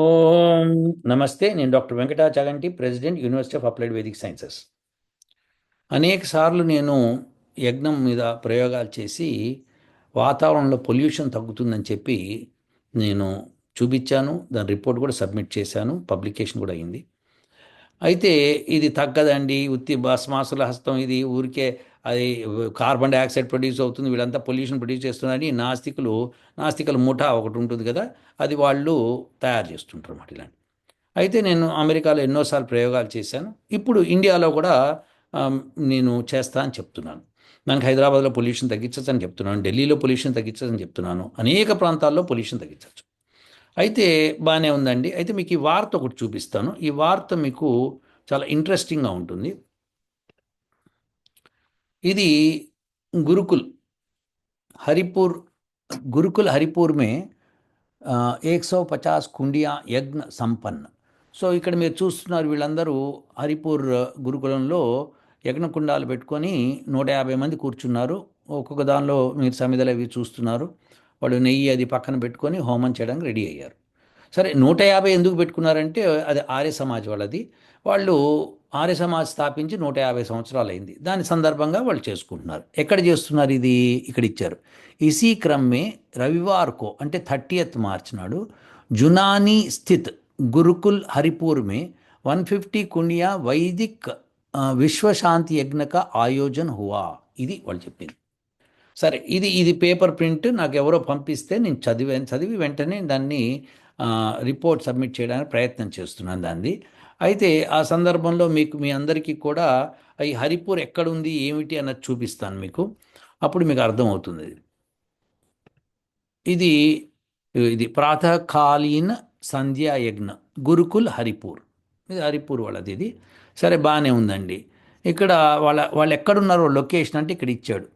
ఓం నమస్తే నేను doctor వెంకటాచలంటి president university of applied Vedic sciences. అనేక సార్లు నేను యజ్ఞం మీద ప్రయోగాలు చేసి వాతావరణంలో పొల్యూషన్ తగ్గుతుందని చెప్పి నేను చూపించాను దాని రిపోర్ట్ కూడా సబ్మిట్ చేశాను పబ్లికేషన్ కూడా అయింది. అయితే ఇది తగ్గదండి ఉత్తి భస్మాసుల హస్తం ఇది ఊరికే అది కార్బన్ డైఆక్సైడ్ ప్రొడ్యూస్ అవుతుంది వీళ్ళంతా పొల్యూషన్ ప్రొడ్యూస్ చేస్తున్నారని నాస్తికులు నాస్తికుల ముఠా ఒకటి ఉంటుంది కదా అది వాళ్ళు తయారు చేస్తుంటారు అన్నమాట ఇలాంటి అయితే నేను అమెరికాలో ఎన్నోసార్లు ప్రయోగాలు చేశాను. ఇప్పుడు ఇండియాలో కూడా నేను చేస్తా అని చెప్తున్నాను. మనకి హైదరాబాద్లో పొల్యూషన్ తగ్గించచ్చు చెప్తున్నాను ఢిల్లీలో పొల్యూషన్ తగ్గించచ్చు చెప్తున్నాను అనేక ప్రాంతాల్లో పొల్యూషన్ తగ్గించవచ్చు అయితే బాగానే ఉందండి. అయితే మీకు ఈ వార్త ఒకటి చూపిస్తాను. ఈ వార్త మీకు చాలా ఇంట్రెస్టింగ్గా ఉంటుంది. ఇది గురుకుల్ హరిపూర్ గురుకుల్ హరిపూర్ మే ఏక్ సో పచాస్ కుండియా యజ్ఞ సంపన్న. సో ఇక్కడ మీరు చూస్తున్నారు వీళ్ళందరూ హరిపూర్ గురుకులంలో యజ్ఞకుండాలు పెట్టుకొని నూట యాభై మంది కూర్చున్నారు. ఒక్కొక్క దానిలో మీరు సమిధలు అవి చూస్తున్నారు. వాళ్ళు నెయ్యి అది పక్కన పెట్టుకొని హోమం చేయడానికి రెడీ అయ్యారు. సరే నూట యాభై ఎందుకు పెట్టుకున్నారంటే అది ఆర్య సమాజ్ వాళ్ళది. వాళ్ళు ఆర్య సమాజ్ స్థాపించి నూట యాభై సంవత్సరాలు అయింది దాని సందర్భంగా వాళ్ళు చేసుకుంటున్నారు. ఎక్కడ చేస్తున్నారు ఇది? ఇక్కడ ఇచ్చారు. ఇసీ క్రమ్మే రవివార్కో అంటే థర్టీయత్ మార్చ్ నాడు జునానీ స్థిత్ గురుకుల్ హరిపూర్ మే వన్ ఫిఫ్టీ కుండియా వైదిక్ విశ్వశాంతి యజ్ఞక ఆయోజన్ హువా. ఇది వాళ్ళు చెప్పింది. సరే ఇది ఇది పేపర్ ప్రింట్ నాకు ఎవరో పంపిస్తే నేను చదివాను చదివి వెంటనే దాన్ని రిపోర్ట్ సబ్మిట్ చేయడానికి ప్రయత్నం చేస్తున్నాను దాన్ని. అయితే ఆ సందర్భంలో మీకు మీ అందరికీ కూడా ఈ హరిపూర్ ఎక్కడుంది ఏమిటి అన్నది చూపిస్తాను మీకు. అప్పుడు మీకు అర్థమవుతుంది. ఇది. ఇది ప్రాతకాలీన సంధ్యాయజ్ఞ గురుకుల్ హరిపూర్. ఇది హరిపూర్ వాళ్ళది ఇది. సరే బాగానే ఉందండి. ఇక్కడ వాళ్ళ వాళ్ళు ఎక్కడున్నారో లొకేషన్ అంటే ఇక్కడ ఇచ్చాడు.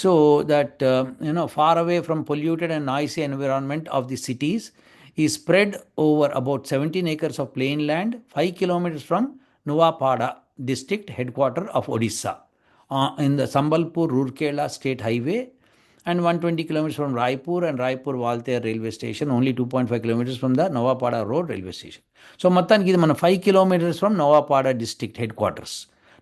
So that you know far away from polluted and noisy environment of the cities is spread over about seventeen acres of plain land five kilometres from Nuapada district head quarter of Odisha in the Sambalpur Rourkela state highway and 120 kilometers from Raipur and Raipur Valter railway station, only 2.5 kilometers from the Novapada Road railway station. So మొత్తానికి ఇది మన five kilometres from Nuapada district head quarters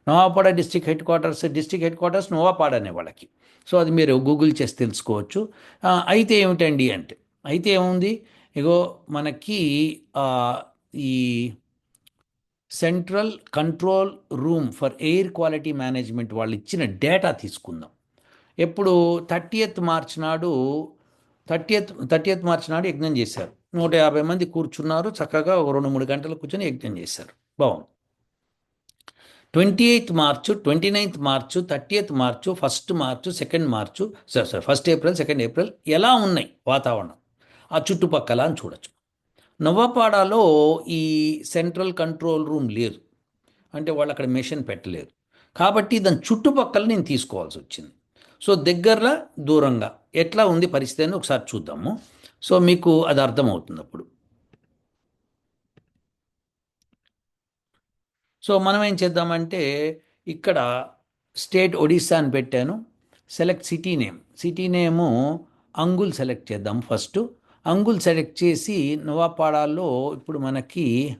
Nuapada district head quarters district head quarters Nuapada అనే వాళ్ళకి. So అది మీరు Google చేసి తెలుసుకోవచ్చు. Uh, అయితే ఏమిటండి అంటే అయితే ఏముంది? ఇగో మనకి ఈ central control room for air quality management వాళ్ళు ఇచ్చిన డేటా తీసుకుందాం. ఎప్పుడు థర్టీయత్ మార్చ్ నాడు థర్టీయత్ థర్టీయత్ మార్చ్ నాడు యజ్ఞం చేశారు. నూట యాభై మంది కూర్చున్నారు చక్కగా ఒక రెండు మూడు గంటలు కూర్చొని యజ్ఞం చేశారు. బాగుంది. Twenty eighth March twenty ninth March thirtieth March first March second March sorry sorry first April second April ఎలా ఉన్నాయి వాతావరణం? ఆ చుట్టుపక్కల అని చూడొచ్చు. నవ్వపాడాలో ఈ సెంట్రల్ కంట్రోల్ రూమ్ లేదు. అంటే వాళ్ళు అక్కడ మెషిన్ పెట్టలేదు. కాబట్టి దాని చుట్టుపక్కల నేను తీసుకోవాల్సి వచ్చింది. సో దగ్గరలో దూరంగా ఎట్లా ఉంది పరిస్థితి అని ఒకసారి చూద్దాము. సో మీకు అది అర్థమవుతుంది అప్పుడు. సో మనం ఏం చేద్దామంటే ఇక్కడ స్టేట్ ఒడిస్సా అని పెట్టాను. Select city name. City name Angul select చేద్దాం ఫస్ట్. అంగుల్ సెలెక్ట్ చేసి నవాపాడాల్లో ఇప్పుడు మనకి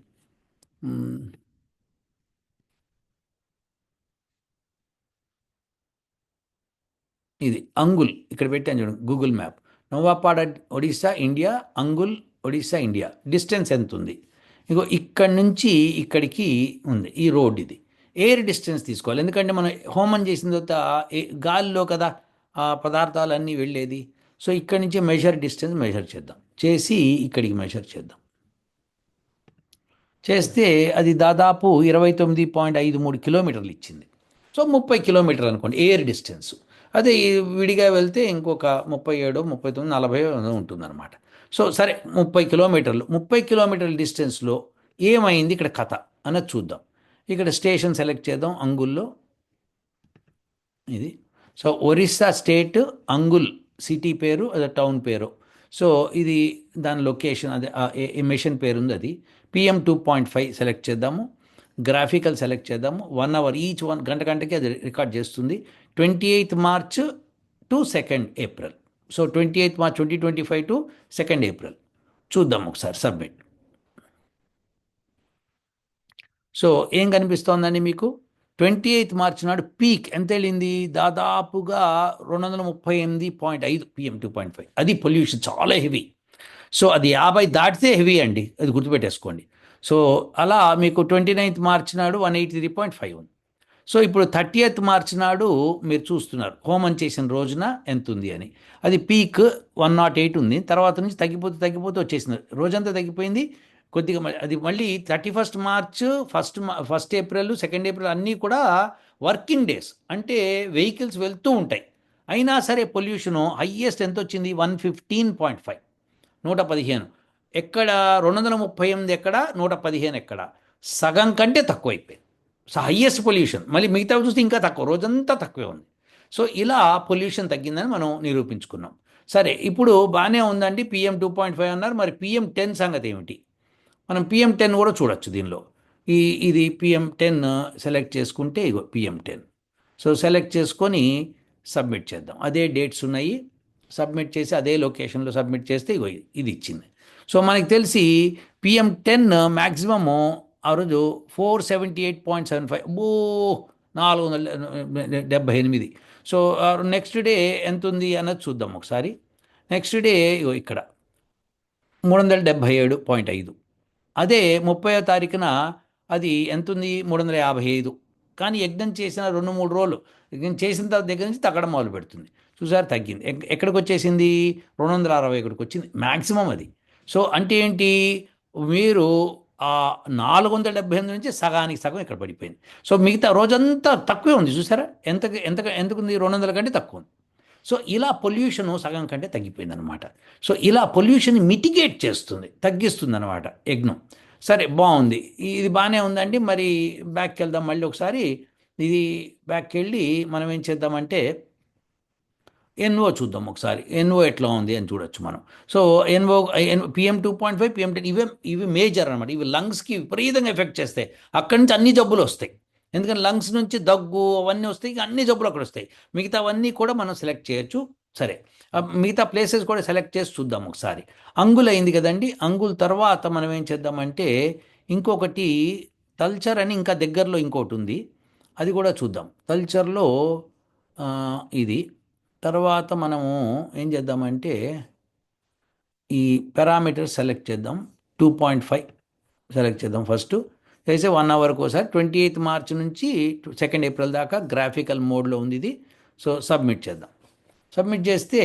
ఇది అంగుల్. ఇక్కడ పెట్టాను చూడండి Google map Nuapada Odisha India Angul Odisha India. Distance ఎంత ఉంది ఇగో ఇక్కడి నుంచి ఇక్కడికి ఉంది ఈ రోడ్ ఇది. ఎయిర్ డిస్టెన్స్ తీసుకోవాలి. ఎందుకంటే మనం హోమం చేసిన తర్వాత ఏ- గాలిలో కదా ఆ పదార్థాలన్నీ వెళ్ళేది. సో ఇక్కడి నుంచి మెజర్ డిస్టెన్స్ మెజర్ చేద్దాం. చేసి ఇక్కడికి మెజర్ చేద్దాం. చేస్తే అది దాదాపు ఇరవై తొమ్మిది పాయింట్ ఐదు మూడు కిలోమీటర్లు ఇచ్చింది. సో ముప్పై కిలోమీటర్ అనుకోండి ఎయిర్ డిస్టెన్స్ అదే విడిగా వెళ్తే ఇంకొక ముప్పై ఏడు ముప్పై తొమ్మిది నలభై ఉంటుందన్నమాట. సో సరే ముప్పై కిలోమీటర్లు. ముప్పై కిలోమీటర్ల డిస్టెన్స్లో ఏమైంది ఇక్కడ కథ అన్నది చూద్దాం. ఇక్కడ స్టేషన్ సెలెక్ట్ చేద్దాం అంగుల్లో. ఇది. So Orissa state Angul. City పేరు అదే టౌన్ పేరు. సో ఇది దాని లొకేషన్ అదే మిషన్ పేరు ఉంది అది PM two point five select చేద్దాము. గ్రాఫికల్ సెలెక్ట్ చేద్దాము. వన్ అవర్ ఈచ్ వన్ గంట గంటకి అది రికార్డ్ చేస్తుంది. Twenty eighth March to second April so twenty eighth March twenty twenty five to second April చూద్దాం ఒకసారి సబ్మిట్. సో ఏం కనిపిస్తోందండి మీకు? ట్వంటీ ఎయిత్ మార్చ్ నాడు పీక్ ఎంత వెళ్ళింది దాదాపుగా రెండు వందల ముప్పై ఎనిమిది పాయింట్ ఐదు పిఎం టూ పాయింట్ ఫైవ్. అది పొల్యూషన్ చాలా హెవీ. సో అది యాభై దాటితే హెవీ అండి. అది గుర్తుపెట్టేసుకోండి. సో అలా మీకు ట్వంటీ నైన్త్ మార్చ్ నాడు one eighty three point five ఉంది. సో ఇప్పుడు థర్టీయత్ మార్చ్ నాడు మీరు చూస్తున్నారు హోమం చేసిన రోజున ఎంత ఉంది అని. అది పీక్ వన్ నాట్ ఎయిట్ ఉంది. తర్వాత నుంచి తగ్గిపోతే తగ్గిపోతే వచ్చేసింది. రోజంతా తగ్గిపోయింది. కొద్దిగా అది మళ్ళీ thirty first March first first April second April అన్నీ కూడా వర్కింగ్ డేస్. అంటే వెహికల్స్ వెళ్తూ ఉంటాయి. అయినా సరే పొల్యూషను హయ్యెస్ట్ ఎంత వచ్చింది వన్ ఫిఫ్టీన్ పాయింట్ ఫైవ్. నూట పదిహేను. ఎక్కడ? రెండు వందల ముప్పై ఎనిమిది ఎక్కడ? నూట పదిహేను ఎక్కడ? సగం కంటే తక్కువ అయిపోయింది సో హయ్యెస్ట్ పొల్యూషన్. మళ్ళీ మిగతా చూస్తే ఇంకా తక్కువ. రోజంతా తక్కువే ఉంది. సో ఇలా పొల్యూషన్ తగ్గిందని మనం నిరూపించుకున్నాం. సరే ఇప్పుడు బాగానే ఉందండి. పిఎం టూ పాయింట్ ఫైవ్ అన్నారు. మరి పిఎం టెన్ సంగతి ఏమిటి? మనం పిఎం టెన్ కూడా చూడొచ్చు దీనిలో. ఈ ఇది పిఎం టెన్ సెలెక్ట్ చేసుకుంటే ఇగో పిఎం టెన్ సో సెలెక్ట్ చేసుకొని సబ్మిట్ చేద్దాం. అదే డేట్స్ ఉన్నాయి. సబ్మిట్ చేసి అదే లొకేషన్లో సబ్మిట్ చేస్తే ఇగో ఇది- ఇచ్చింది. సో మనకి తెలిసి పిఎం టెన్ మ్యాక్సిమము ఆ రోజు four seventy eight point seven five ఓ నాలుగు వందల డెబ్బై ఎనిమిది. సో నెక్స్ట్ డే ఎంత ఉంది అన్నది చూద్దాం ఒకసారి. నెక్స్ట్ డే ఇగో ఇక్కడ మూడు వందల డెబ్భై ఏడు పాయింట్ ఐదు. అదే ముప్పై తారీఖున అది ఎంత ఉంది మూడు వందల యాభై ఐదు. కానీ యజ్ఞం చేసిన రెండు మూడు రోజులు యజ్ఞం చేసిన తర్వాత దగ్గర నుంచి తగ్గడం మొదలు పెడుతుంది. చూసారు తగ్గింది. ఎక్- ఎక్కడికి వచ్చేసింది? రెండు వందల అరవై ఒకటికి వచ్చింది. మ్యాక్సిమం అది. సో అంటే ఏంటి? మీరు ఆ నాలుగు వందల డెబ్బై ఎనిమిది నుంచి సగానికి సగం ఇక్కడ పడిపోయింది. సో మిగతా రోజంతా తక్కువే ఉంది. చూసారా? ఎంత ఎంత ఎందుకుంది రెండు వందల కంటే తక్కువ ఉంది. సో ఇలా పొల్యూషన్ సగం కంటే తగ్గిపోయిందనమాట సో ఇలా పొల్యూషన్ మిటిగేట్ చేస్తుంది తగ్గిస్తుంది అనమాట యజ్ఞం సరే బాగుంది. ఇది బాగానే ఉందండి. మరి బ్యాక్కి వెళ్దాం మళ్ళీ ఒకసారి ఇది బ్యాక్కి వెళ్ళి మనం ఏం చేద్దామంటే ఎన్ఓ చూద్దాం ఒకసారి. ఎన్ఓ ఎట్లా ఉంది అని చూడొచ్చు మనం. So NO PM two point five PM ten ఇవే ఇవి మేజర్ అనమాట ఇవి లంగ్స్కి విపరీతంగా ఎఫెక్ట్ చేస్తాయి. అక్కడి నుంచి అన్ని జబ్బులు వస్తాయి. ఎందుకంటే లంగ్స్ నుంచి దగ్గు అవన్నీ వస్తాయి అన్ని జబ్బులు అక్కడ వస్తాయి. మిగతావన్నీ కూడా మనం సెలెక్ట్ చేయొచ్చు. సరే. మిగతా ప్లేసెస్ కూడా సెలెక్ట్ చేసి చూద్దాం ఒకసారి. అంగుల్ అయింది కదండి. అంగుల్ తర్వాత మనం ఏం చేద్దామంటే ఇంకొకటి తల్చర్ అని ఇంకా దగ్గరలో ఇంకోటి ఉంది. అది కూడా చూద్దాం. తల్చర్లో ఇది. తర్వాత మనము ఏం చేద్దామంటే ఈ పారామీటర్ సెలెక్ట్ చేద్దాం. టూ పాయింట్ ఫైవ్ సెలెక్ట్ చేద్దాం ఫస్ట్. వేసే వన్ అవర్కి ఒకసారి ట్వంటీ ఎయిత్ మార్చ్ నుంచి సెకండ్ ఏప్రిల్ దాకా గ్రాఫికల్ మోడ్లో ఉంది ఇది సో సబ్మిట్ చేద్దాం. సబ్మిట్ చేస్తే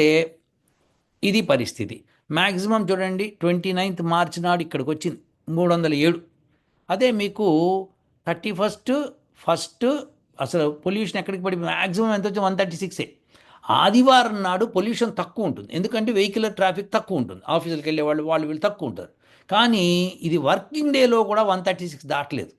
ఇది పరిస్థితి. మ్యాక్సిమం చూడండి ట్వంటీ నైన్త్ మార్చ్ నాడు ఇక్కడికి వచ్చింది. మూడు వందల ఏడు. అదే మీకు థర్టీ ఫస్ట్ ఫస్ట్ అసలు పొల్యూషన్ ఎక్కడికి పడి మ్యాక్సిమం ఎంత వచ్చి వన్ థర్టీ సిక్సే ఆదివారం నాడు పొల్యూషన్ తక్కువ ఉంటుంది. ఎందుకంటే వెహికల్ ట్రాఫిక్ తక్కువ ఉంటుంది. ఆఫీసులకు వెళ్ళే వాళ్ళు వాళ్ళు వీళ్ళు తక్కువ ఉంటారు. కానీ ఇది వర్కింగ్ డేలో కూడా వన్ థర్టీ సిక్స్ దాటలేదు.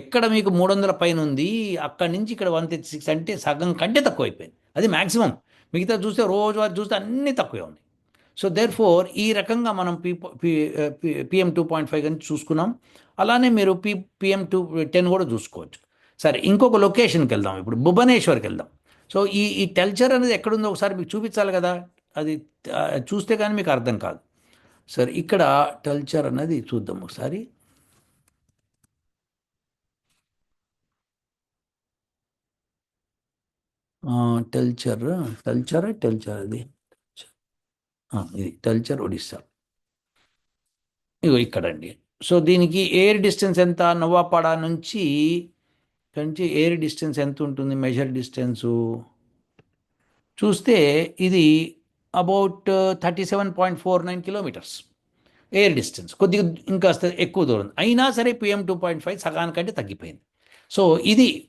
ఎక్కడ మీకు మూడు వందల పైన ఉంది అక్కడి నుంచి ఇక్కడ వన్ థర్టీ సిక్స్ అంటే సగం కంటే తక్కువ అయిపోయింది అది మ్యాక్సిమం మిగతా చూస్తే రోజువారీ చూస్తే అన్నీ తక్కువే ఉంది సో దేర్ ఫోర్ ఈ రకంగా మనం P PM two point five కానీ చూసుకున్నాం. అలానే మీరు పి పిఎం టూ టెన్ కూడా చూసుకోవచ్చు. సరే ఇంకొక లొకేషన్కి వెళ్దాం. ఇప్పుడు భువనేశ్వర్కి వెళ్దాం. సో ఈ ఈ టెల్చర్ అనేది ఎక్కడుందో ఒకసారి మీకు చూపించాలి కదా. అది చూస్తే కానీ మీకు అర్థం కాదు. సరే ఇక్కడ టల్చర్ అనేది చూద్దాం ఒకసారి. టెల్చర్ టల్చర్ టెల్చర్ అది. ఇది టల్చర్ ఒడిస్సా. ఇగో ఇక్కడండి. సో దీనికి ఎయిర్ డిస్టెన్స్ ఎంత? నవ్వాపాడ నుంచి నుంచి ఎయిర్ డిస్టెన్స్ ఎంత ఉంటుంది? Measure distance. చూస్తే ఇది about thirty seven point four nine kilometres air distance కొద్దిగా ఇంకా ఎక్కువ దూరం. అయినా సరే పిఎం టూ పాయింట్ ఫైవ్ సగానికంటే తగ్గిపోయింది. సో ఇది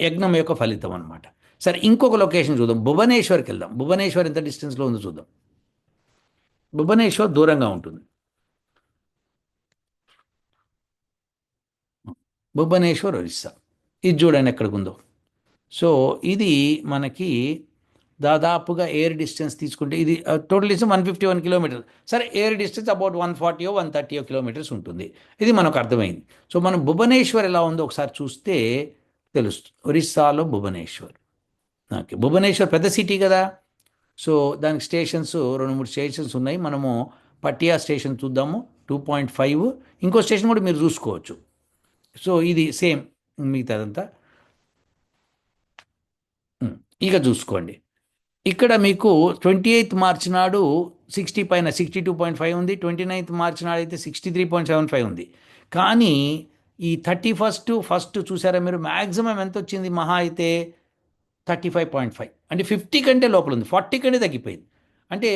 యజ్ఞం యొక్క ఫలితం అనమాట సరే ఇంకొక లొకేషన్ చూద్దాం. భువనేశ్వర్కి వెళ్దాం. భువనేశ్వర్ ఎంత డిస్టెన్స్లో ఉందో చూద్దాం. భువనేశ్వర్ దూరంగా ఉంటుంది. భువనేశ్వర్ ఒరిస్సా. ఇది చూడండి ఎక్కడికి సో ఇది మనకి దాదాపుగా ఎయిర్ డిస్టెన్స్ తీసుకుంటే ఇది total distance one fifty one kilometre సరే ఎయిర్ డిస్టెన్స్ అబౌట్ వన్ ఫార్టీయో వన్ థర్టీయో కిలోమీటర్స్ ఉంటుంది. ఇది మనకు అర్థమైంది. సో మనం భువనేశ్వర్ ఎలా ఉందో ఒకసారి చూస్తే తెలుస్తుంది. ఒరిస్సాలో భువనేశ్వర్. ఓకే భువనేశ్వర్ పెద్ద సిటీ కదా. సో దానికి స్టేషన్స్ రెండు మూడు స్టేషన్స్ ఉన్నాయి. మనము పటియా స్టేషన్ చూద్దాము టూ పాయింట్ ఫైవ్ ఇంకో స్టేషన్ కూడా మీరు చూసుకోవచ్చు. సో ఇది సేమ్ మిగతాదంతా. ఇక చూసుకోండి. ఇక్కడ మీకు ట్వంటీ ఎయిత్ మార్చ్ నాడు సిక్స్టీ పైన సిక్స్టీ టూ పాయింట్ ఫైవ్ ఉంది. ట్వంటీ నైన్త్ మార్చ్ నాడు అయితే sixty three point seven five ఉంది. కానీ ఈ థర్టీ ఫస్ట్ ఫస్ట్ చూసారా మీరు? మ్యాక్సిమం ఎంత వచ్చింది? మహా అయితే థర్టీ ఫైవ్ పాయింట్ ఫైవ్. అంటే ఫిఫ్టీ కంటే లోపల ఉంది. ఫార్టీ కంటే తగ్గిపోయింది. అంటే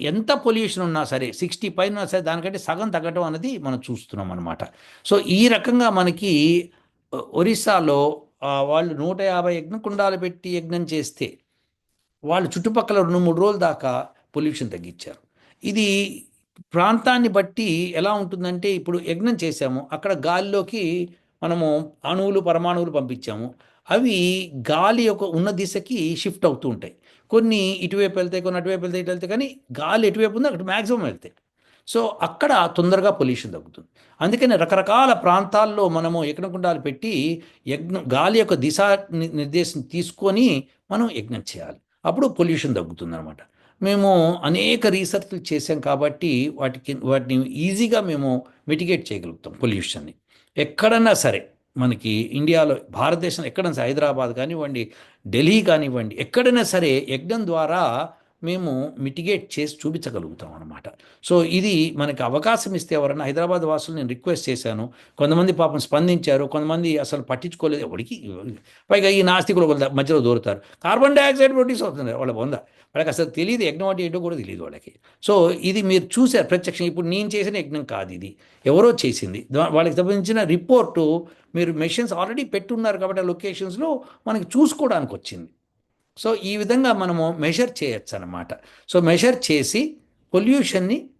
ఎంత పొల్యూషన్ ఉన్నా సరే సిక్స్టీ పైన ఉన్నా సరే దానికంటే సగం తగ్గటం అనేది మనం చూస్తున్నాం అనమాట సో ఈ రకంగా మనకి ఒరిస్సాలో వాళ్ళు నూట యాభై యజ్ఞ కుండాలు పెట్టి యజ్ఞం చేస్తే వాళ్ళు చుట్టుపక్కల రెండు మూడు రోజుల దాకా పొల్యూషన్ తగ్గించారు. ఇది ప్రాంతాన్ని బట్టి ఎలా ఉంటుందంటే ఇప్పుడు యజ్ఞం చేశాము. అక్కడ గాలిలోకి మనము అణువులు పరమాణువులు పంపించాము. అవి గాలి యొక్క ఉన్న దిశకి షిఫ్ట్ అవుతూ ఉంటాయి. కొన్ని ఇటువైపు వెళ్తాయి కొన్ని అటువైపు వెళ్తాయి ఇటు వెళ్తాయి కానీ గాలి ఎటువైపు ఉందో అక్కడ మ్యాక్సిమం వెళ్తాయి. సో అక్కడ తొందరగా పొల్యూషన్ తగ్గుతుంది. అందుకని రకరకాల ప్రాంతాల్లో మనము యజ్ఞకుండాలు పెట్టి యజ్ఞం గాలి యొక్క దిశ నిర్దేశం తీసుకొని మనం యజ్ఞం చేయాలి. అప్పుడు పొల్యూషన్ తగ్గుతుందనమాట మేము అనేక రీసెర్చ్లు చేసాం కాబట్టి వాటికి వాటిని ఈజీగా మేము మిటిగేట్ చేయగలుగుతాం పొల్యూషన్ని. ఎక్కడన్నా సరే మనకి ఇండియాలో భారతదేశంలో ఎక్కడైనా సరే హైదరాబాద్ కానివ్వండి ఢిల్లీ కానివ్వండి ఎక్కడైనా సరే యజ్ఞం ద్వారా మేము మిటిగేట్ చేసి చూపించగలుగుతాం అనమాట సో ఇది మనకి అవకాశం ఇస్తే ఎవరైనా హైదరాబాద్ వాసులు నేను రిక్వెస్ట్ చేశాను. కొంతమంది పాపం స్పందించారు. కొంతమంది అసలు పట్టించుకోలేదు. ఎవరికి పైగా ఈ నాస్తికులు వాళ్ళ మధ్యలో దూరుతారు. కార్బన్ డైఆక్సైడ్ ప్రొడ్యూస్ అవుతుంది. వాళ్ళ పొంద వాళ్ళకి అసలు తెలియదు. యజ్ఞం అంటే ఏంటో కూడా తెలియదు వాళ్ళకి. సో ఇది మీరు చూశారు ప్రత్యక్షం ఇప్పుడు నేను చేసిన యజ్ఞం కాదు ఇది. ఎవరో చేసింది. వాళ్ళకి సంబంధించిన రిపోర్టు మీరు మెషిన్స్ ఆల్రెడీ పెట్టున్నారు కాబట్టి ఆ లొకేషన్స్లో మనకి చూసుకోవడానికి వచ్చింది. సో ఈ విధంగా మనము మెషర్ చేయొచ్చు అన్నమాట సో మెషర్ చేసి పొల్యూషన్ని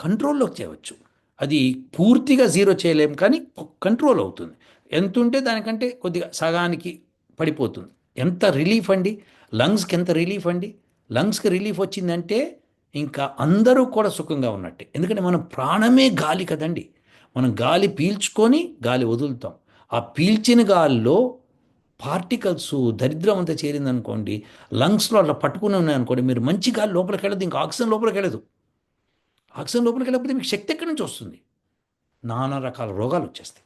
కంట్రోల్లోకి చేయవచ్చు. అది పూర్తిగా జీరో చేయలేం కానీ కంట్రోల్ అవుతుంది. ఎంత ఉంటే దానికంటే కొద్దిగా సగానికి పడిపోతుంది. ఎంత రిలీఫ్ అండి? లంగ్స్కి ఎంత రిలీఫ్ అండి? లంగ్స్కి రిలీఫ్ వచ్చిందంటే ఇంకా అందరూ కూడా సుఖంగా ఉన్నట్టే. ఎందుకంటే మనం ప్రాణమే గాలి కదండి. మనం గాలి పీల్చుకొని గాలి వదులుతాం. ఆ పీల్చిన గాలిలో పార్టికల్స్ దరిద్రం అంతా చేరిందనుకోండి లంగ్స్లో అట్లా పట్టుకుని ఉన్నాయనుకోండి మీరు మంచి గాలి లోపలికి వెళ్ళదు ఇంకా ఆక్సిజన్ లోపలికి వెళ్ళదు. ఆక్సిజన్ లోపలికి వెళ్ళకపోతే మీకు శక్తి ఎక్కడి నుంచి వస్తుంది? నానా రకాల రోగాలు వచ్చేస్తాయి.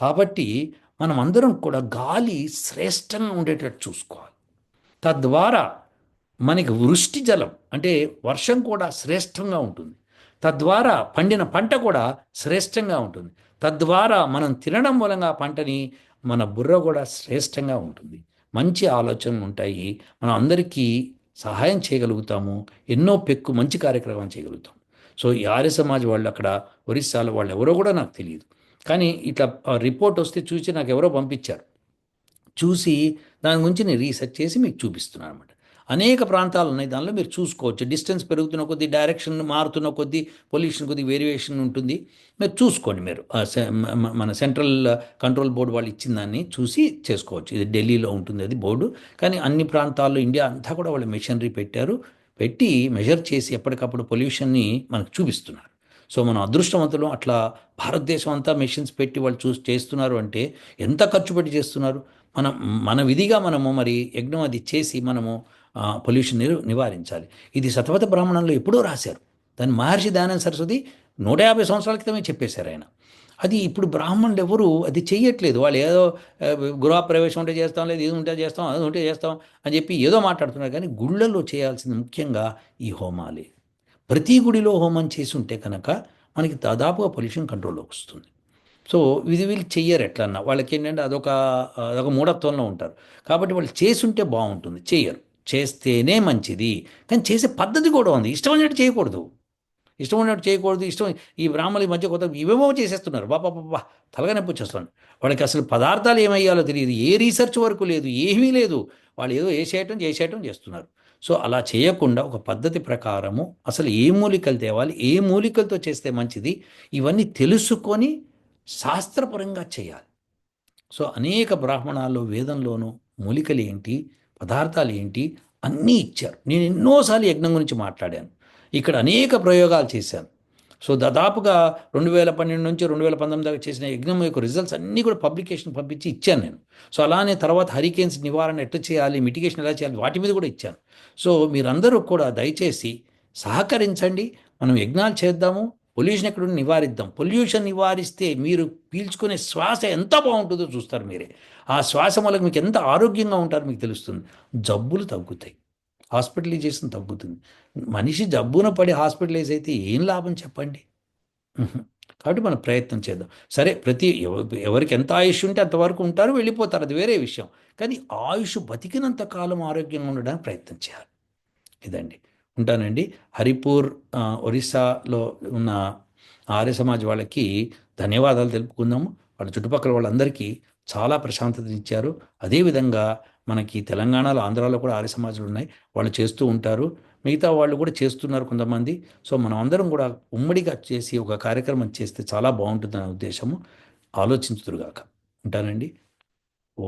కాబట్టి మనం అందరం కూడా గాలి శ్రేష్టంగా ఉండేటట్టు చూసుకోవాలి. తద్వారా మనకి వృష్టి జలం అంటే వర్షం కూడా శ్రేష్టంగా ఉంటుంది. తద్వారా పండిన పంట కూడా శ్రేష్టంగా ఉంటుంది. తద్వారా మనం తినడం మూలంగా పంటని మన బుర్ర కూడా శ్రేష్టంగా ఉంటుంది. మంచి ఆలోచనలు ఉంటాయి. మనం అందరికీ సహాయం చేయగలుగుతాము. ఎన్నో పెక్కు మంచి కార్యక్రమం చేయగలుగుతాం. సో ఈ ఆర్య సమాజ్ వాళ్ళు అక్కడ ఒరిస్సాలో వాళ్ళు ఎవరో కూడా నాకు తెలియదు. కానీ ఇట్లా రిపోర్ట్ వస్తే చూసి నాకు ఎవరో పంపించారు. చూసి దాని గురించి నేను రీసెర్చ్ చేసి మీకు చూపిస్తున్నాను అనమాట అనేక ప్రాంతాలు ఉన్నాయి. దానిలో మీరు చూసుకోవచ్చు. డిస్టెన్స్ పెరుగుతున్న కొద్దీ డైరెక్షన్ మారుతున్న కొద్దీ పొల్యూషన్ కొద్ది వేరియేషన్ ఉంటుంది. మీరు చూసుకోండి మీరు. మన సెంట్రల్ కంట్రోల్ బోర్డు వాళ్ళు ఇచ్చిన దాన్ని చూసి చేసుకోవచ్చు. ఇది ఢిల్లీలో ఉంటుంది అది బోర్డు. కానీ అన్ని ప్రాంతాల్లో ఇండియా అంతా కూడా వాళ్ళు మెషినరీ పెట్టారు. పెట్టి మెజర్ చేసి ఎప్పటికప్పుడు పొల్యూషన్ని మనకు చూపిస్తున్నారు. సో మనం అదృష్టవంతులు అట్లా భారతదేశం అంతా మెషిన్స్ పెట్టి వాళ్ళు చూసి చేస్తున్నారు అంటే ఎంత ఖర్చు పెట్టి చేస్తున్నారు? మనం మన విధిగా మనము మరి యజ్ఞం అది చేసి మనము పొల్యూషన్ నివారించాలి. ఇది శతవత బ్రాహ్మణంలో ఎప్పుడో రాశారు. దాన్ని మహర్షి దానం సరస్వతి నూట యాభై సంవత్సరాల క్రితమే చెప్పేశారు ఆయన. అది ఇప్పుడు బ్రాహ్మణులు ఎవరు అది చెయ్యట్లేదు. వాళ్ళు ఏదో గృహప్రవేశం ఉంటే చేస్తాం లేదు ఇది ఉంటే చేస్తాం అది ఉంటే చేస్తాం అని చెప్పి ఏదో మాట్లాడుతున్నారు. కానీ గుళ్ళల్లో చేయాల్సింది ముఖ్యంగా ఈ హోమాలే. ప్రతి గుడిలో హోమం చేసి ఉంటే కనుక మనకి దాదాపుగా పొల్యూషన్ కంట్రోల్లోకి వస్తుంది. సో ఇది వీళ్ళు చెయ్యరు ఎట్లన్నా. వాళ్ళకి ఏంటంటే అదొక అదొక మూఢత్వంలో ఉంటారు. కాబట్టి వాళ్ళు చేసుంటే బాగుంటుంది. చెయ్యరు. చేస్తేనే మంచిది. కానీ చేసే పద్ధతి కూడా ఉంది. ఇష్టం ఉన్నట్టు చేయకూడదు. ఇష్టం ఉన్నట్టు చేయకూడదు. ఇష్టం ఈ బ్రాహ్మణుల ఈ మధ్య కొత్త ఇవేమో చేసేస్తున్నారు. బాబా బాబా తలగా నొప్పి వచ్చేస్తుంది. వాళ్ళకి అసలు పదార్థాలు ఏమయ్యాలో తెలియదు. ఏ రీసెర్చ్ వరకు లేదు. ఏమీ లేదు. వాళ్ళు ఏదో వేసేయటం చేసేయటం చేస్తున్నారు. సో అలా చేయకుండా ఒక పద్ధతి ప్రకారము అసలు ఏ మూలికలు తేవాలి ఏ మూలికలతో చేస్తే మంచిది ఇవన్నీ తెలుసుకొని శాస్త్రపరంగా చేయాలి. సో అనేక బ్రాహ్మణాల్లో వేదంలోనూ మూలికలు ఏంటి? పదార్థాలు ఏంటి? అన్నీ ఇచ్చారు. నేను ఎన్నోసార్లు యజ్ఞం గురించి మాట్లాడాను. ఇక్కడ అనేక ప్రయోగాలు చేశాను. సో దాదాపుగా రెండు వేల పన్నెండు నుంచి రెండు వేల పంతొమ్మిది దాకా చేసిన యజ్ఞం యొక్క రిజల్ట్స్ అన్నీ కూడా పబ్లికేషన్ పంపించి ఇచ్చాను నేను. సో అలానే తర్వాత హరికేన్స్ నివారణ ఎట్లా చేయాలి? మిటిగేషన్ ఎలా చేయాలి? వాటి మీద కూడా ఇచ్చాను. సో మీరందరూ కూడా దయచేసి సహకరించండి. మనం యజ్ఞాలు చేద్దాము. పొల్యూషన్ ఎక్కడ నివారిద్దాం. పొల్యూషన్ నివారిస్తే మీరు పీల్చుకునే శ్వాస ఎంత బాగుంటుందో చూస్తారు మీరే. ఆ శ్వాస వల్ల మీకు ఎంత ఆరోగ్యంగా ఉంటారో మీకు తెలుస్తుంది. జబ్బులు తగ్గుతాయి. హాస్పిటలైజేషన్ తగ్గుతుంది. మనిషి జబ్బున పడి హాస్పిటలైజ్ అయితే ఏం లాభం చెప్పండి? కాబట్టి మనం ప్రయత్నం చేద్దాం. సరే ప్రతి ఎవ- ఎవరికి ఎంత ఆయుష్ ఉంటే అంతవరకు ఉంటారు వెళ్ళిపోతారు. అది వేరే విషయం. కానీ ఆయుష్ బతికినంత కాలం ఆరోగ్యంగా ఉండడానికి ప్రయత్నం చేయాలి. ఇదండి. ఉంటానండి. హరిపూర్ ఒరిస్సాలో ఉన్న ఆర్య సమాజ్ వాళ్ళకి ధన్యవాదాలు తెలుపుకుందాము. వాళ్ళ చుట్టుపక్కల వాళ్ళందరికీ చాలా ప్రశాంతత ఇచ్చారు. అదేవిధంగా మనకి తెలంగాణలో ఆంధ్రాలో కూడా ఆర్య సమాజాలు ఉన్నాయి. వాళ్ళు చేస్తూ ఉంటారు. మిగతా వాళ్ళు కూడా చేస్తున్నారు కొంతమంది. సో మనం అందరం కూడా ఉమ్మడిగా చేసి ఒక కార్యక్రమం చేస్తే చాలా బాగుంటుంది అనే ఉద్దేశము. ఆలోచించుదురుగాక. ఉంటానండి. ఓ